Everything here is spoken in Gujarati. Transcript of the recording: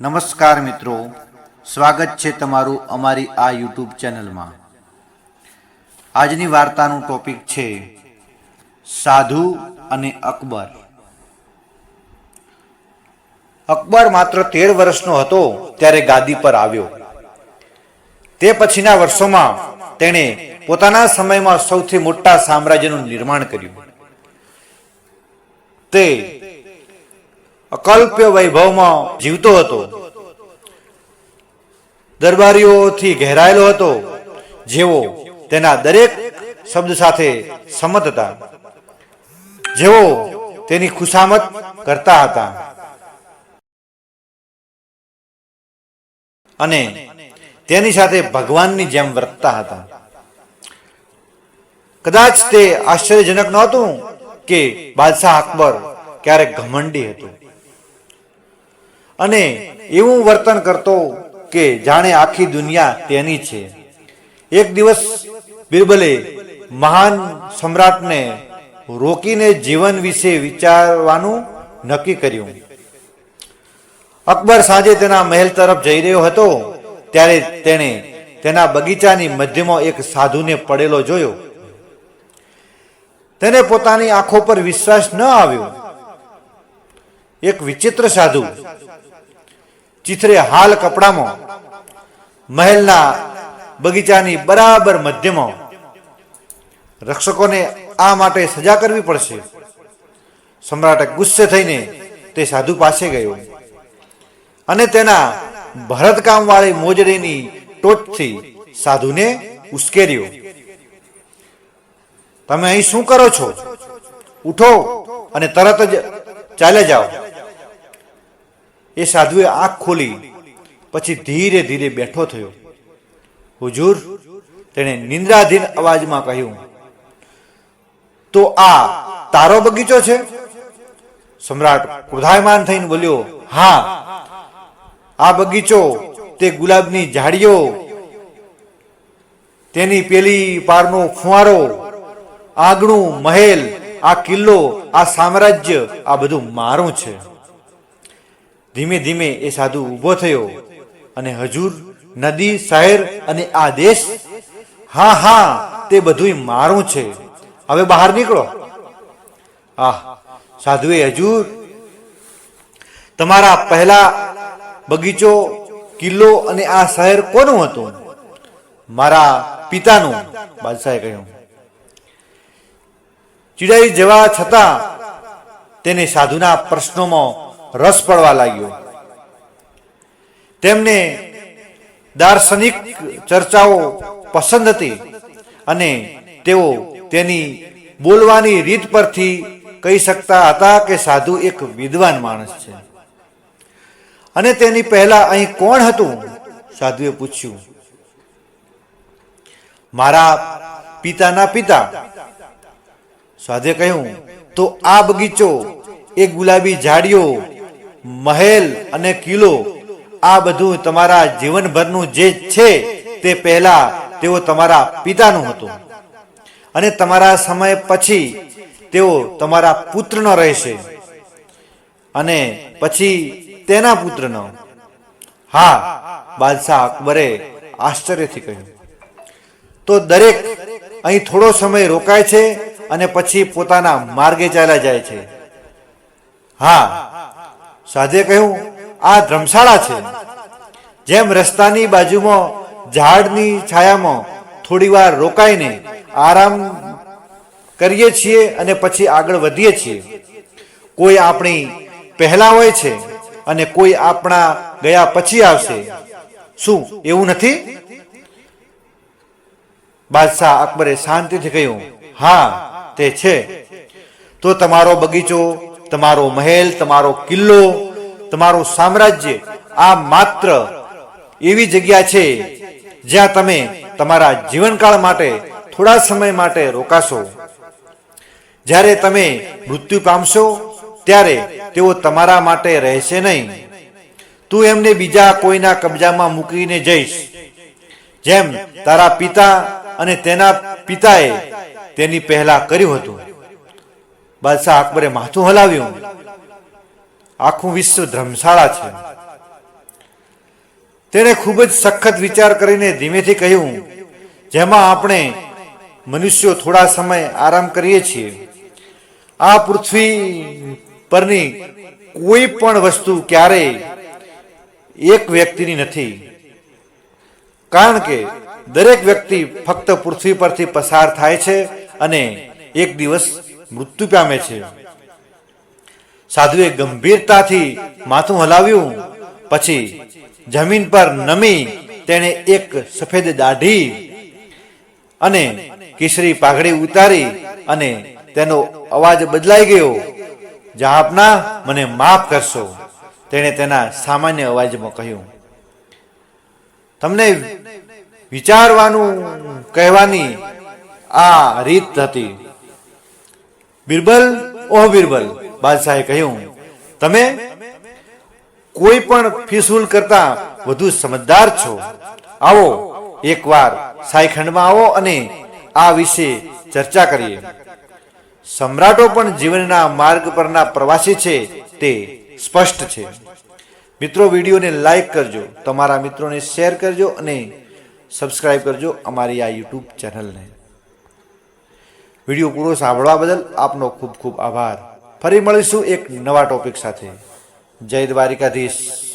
નમસ્કાર મિત્રો. સ્વાગત છે તમારું અમારી આ યુટ્યુબ ચેનલમાં. આજની વાર્તાનું ટોપિક છે, સાધુ અને અકબર. અકબર માત્ર તેર વર્ષનો હતો ત્યારે ગાદી પર આવ્યો. તે પછીના વર્ષોમાં તેણે પોતાના સમયમાં સૌથી મોટા સામ્રાજ્યનું નિર્માણ કર્યું. તે અકલ્પ્ય વૈભવમાં જીવતો હતો. દરબારીઓથી ઘેરાયેલો હતો, જેઓ તેના દરેક શબ્દ સાથે સંમત હતા. જેઓ તેની ખુશામત કરતા હતા. અને તેની સાથે ભગવાનની જેમ વર્તતા હતા. કદાચ તે આશ્ચર્યજનક નહોતું કે બાદશાહ અકબર ક્યારેક ઘમંડી હતો. અને એવું વર્તન કરતો કે જાણે આખી દુનિયા તેની છે. એક દિવસ બિરબલે મહાન સમ્રાટને રોકીને જીવન વિશે વિચારવાનું નક્કી કર્યું. અકબર સાંજે તેના મહેલ તરફ જઈ રહ્યો હતો, ત્યારે તેણે તેના બગીચાની મધ્યમાં એક સાધુને પડેલો જોયો. તેને પોતાની આંખો પર વિશ્વાસ ન આવ્યો. એક વિચિત્ર સાધુ ચિત્રે હાલ કપડામાં, મહેલના બગીચાની બરાબર મધ્યમાં. રક્ષકોને આ માટે સજા કરવી પડશે. સમ્રાટ ગુસ્સે થઈને તે સાધુ પાસે ગયો. અને તેના ભરતકામ વાળી મોજડીની ટોચથી સાધુને ઉશ્કેર્યો. તમે અહીં શું કરો છો? ઉઠો અને તરત જ ચાલે જાઓ. એ સાધુએ આંખ ખોલી, પછી ધીરે ધીરે બેઠો થયો. હુજુર, તેણે નિંદ્રાધીન અવાજમાં કહ્યું, તો આ તારો બગીચો છે? સમ્રાટ ક્રોધાયમાન થઈને બોલ્યો, હા, આ બગીચો તે ગુલાબની ઝાડીઓ, તેની પેલી પારનો ફુવારો, આંગણું મહેલ, આ કિલ્લો, આ સામ્રાજ્ય, આ બધું મારું છે. ધીમે ધીમે એ સાધુ ઊભો થયો અને હજુર નદી, શહેર અને આ દેશ, હા હા, તે બધું મારું છે. હવે બહાર નીકળો. આહ, સાધુએ હજુર તમારા પહેલા બગીચો, કિલ્લો અને આ શહેર કોનું હતું? મારા પિતાનું, બાદશાહે કહ્યું. ચીડાઈ જવા છતાં તેને સાધુના પ્રશ્નોમાં રસ પડવા લાગ્યો. તેમને દાર્શનિક ચર્ચાઓ પસંદ હતી અને તેઓ તેની બોલવાની રીત પરથી કહી શકતા હતા કે સાધુ એક વિદ્વાન માણસ છે. અને તેની પહેલા અહીં કોણ હતું? સાધુએ પૂછ્યું. મારા પિતાના પિતા. સાધુએ કહ્યું, તો આ બગીચો, એ ગુલાબી ઝાડીઓ મહેલ અને કિલ્લો, આ બધું તમારા જીવનભરનું જે છે તે પહેલા તેઓ તમારા પિતાનું હતું. અને તમારા સમય પછી તેઓ તમારા પુત્રનો રહેશે. અને પછી તેના પુત્રનો. હા, બાદશાહ અકબરે આશ્ચર્યથી કહ્યું. તો દરેક અહીં થોડો સમય રોકાય છે અને પછી પોતાના માર્ગે ચાલ્યા જાય છે. હા સાધે કહ્યું, આ ધર્મશાળા છે. જેમ રસ્તાની બાજુમાં, ઝાડની છાયામાં થોડી વાર રોકાઈને આરામ કરીએ છીએ અને પછી આગળ વધીએ છીએ. કોઈ આપણી પહેલા હોય છે અને કોઈ આપણા ગયા પછી આવશે. શું એવું નથી? બાદશાહ અકબરે શાંતિથી કહ્યું, હા, તે છે. તો તમારો બગીચો, તમારો મહેલ, તમારો કિલ્લો તમારું સામ્રાજ્ય આ માત્ર એવી જગ્યા છે જ્યાં તમે તમારા જીવનકાળ માટે થોડા સમય માટે રોકાશો. જ્યારે તમે મૃત્યુ પામશો, ત્યારે તેઓ તમારા માટે રહેશે નહીં. તું એમને બીજા કોઈના કબજામાં મૂકીને જઈશ. જેમ તારા પિતા અને તેના પિતાએ તેની પહેલા કર્યું હતું. બાદશાહ અકબરે માથું હલાવ્યું. આખું વિશ્વ ધર્મશાળા છે. તેણે ખૂબ જ સખત વિચાર કરીને ધીમેથી કહ્યું, જેમાં આપણે મનુષ્યો થોડા સમય આરામ કરીએ છીએ. આ પૃથ્વી પરની કોઈ પણ વસ્તુ ક્યારેય એક વ્યક્તિની નથી. કારણ કે દરેક વ્યક્તિ ફક્ત પૃથ્વી પરથી પસાર થાય છે અને એક દિવસ મૃત્યુ પામે છે. સાધુએ ગંભીરતાથી માથું હલાવ્યું. પછી જમીન પર નમી તેણે એક સફેદ દાઢી અને કિશરી પાઘડી ઉતારી અને તેનો અવાજ બદલાઈ ગયો. જહાપના મને માફ કરશો, તેણે તેના સામાન્ય અવાજમાં કહ્યું. તમને વિચારવાનું, કહેવાની આ રીત હતી. બિરબલ? ઓહ બિરબલ બાદશાહે કહ્યું, તમે કોઈ પણ ફિસૂલ કરતા વધુ સમજદાર છો. આવો, એકવાર સાઈખંડમાં આવો અને આ વિશે ચર્ચા કરીએ. સમ્રાટો પણ જીવનના માર્ગ પરના પ્રવાસી છે તે સ્પષ્ટ છે. મિત્રો, વિડીયોને લાઈક કરજો, તમારા મિત્રોને શેર કરજો અને સબસ્ક્રાઈબ કરજો અમારી આ યુટ્યુબ ચેનલને. વીડિયો પૂરો સાંભળવા બદલ આપનો ખૂબ ખૂબ આભાર. ફરી મળીશું એક નવા ટોપિક સાથે. જય દ્વારિકાધીશ.